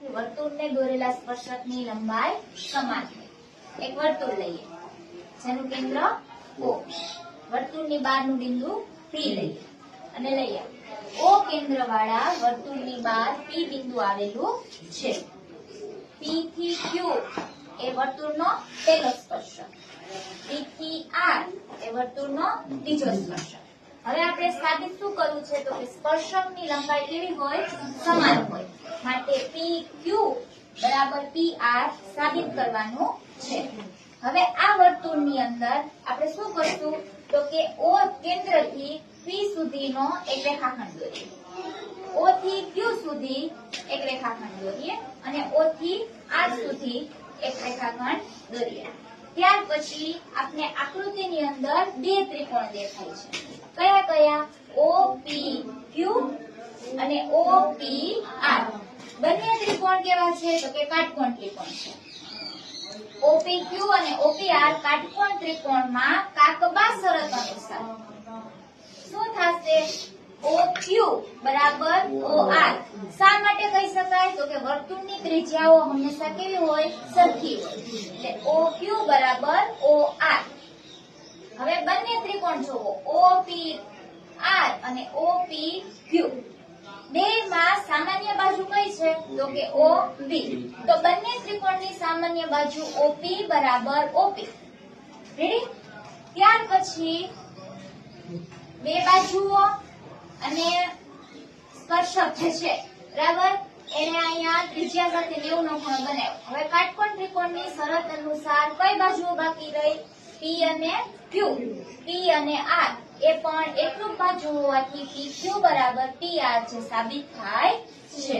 થી વર્તુળને દોરેલા સ્પર્શકની લંબાઈ સમાન એક વર્તુળ લઈએ. જેનું કેન્દ્ર ઓ વર્તુળની બહારનું બિંદુ પી લઈએ. અને લઈએ. ઓ કેન્દ્ર વાળા વર્તુળની બહાર પી બિંદુ આવેલું છે. પી થી ક્યુ એ વર્તુળનો પહેલો સ્પર્શક. પી થી આર એ વર્તુળનો બીજો સ્પર્શક. હવે આપણે સાબિત શું કરવું છે? તો કે સ્પર્શકની લંબાઈ કેવી હોય? સમાન હોય. માટે પી ક્યુ બરાબર પી આર સાબિત કરવાનું છે. હવે આ વર્તુળની અંદર આપણે શું કરશું? તો કે ઓ કેન્દ્રથી પી સુધીનો એક રેખાખંડ દોરીએ. ઓ થી ક્યુ સુધી એક રેખાખંડ દોરીએ અને ઓ થી આર સુધી એક રેખાખંડ દોરીએ. ત્યાર પછી આપણે આકૃતિની અંદર બે ત્રિકોણ દેખાય છે. કયા કયા? ઓ, પી, ક્યુ અને ઓ, પી, આર. બંને ત્રિકોણ કેવા છે? તો કે કાટકોણ ત્રિકોણ છે. OPQ અને OPR કાટકોણ ત્રિકોણમાં કાકબા શરત અનુસાર. શું થશે? OQ બરાબર OR શા માટે કહી શકાય? તો કે વર્તુળની ત્રિજ્યાઓ હંમેશા કેવી હોય? સરખી હોય. એટલે OQ બરાબર OR હવે બંને ત્રિકોણ જોવો. આર અને OPQ બેમાં સામાન્ય બાજુ કઈ છે? તો કે ઓ બી તો બંને ત્રિકોણની સામાન્ય બાજુ ઓપી બરાબર ઓપી રેડી ત્યાર પછી બે બાજુઓ અને સ્પર્શક જે છે, બરાબર? એને અહીંયા ત્રિજ્યા સાથે 90 નો ખૂણો બનાવ્યો. હવે કાટકોણ ત્રિકોણની શરત અનુસાર કઈ બાજુઓ બાકી રહી? પી અને Q P અને R એ પણ એકરૂપમાં જોવાથી હોવાથી PQ બરાબર PR જે સાબિત થાય છે.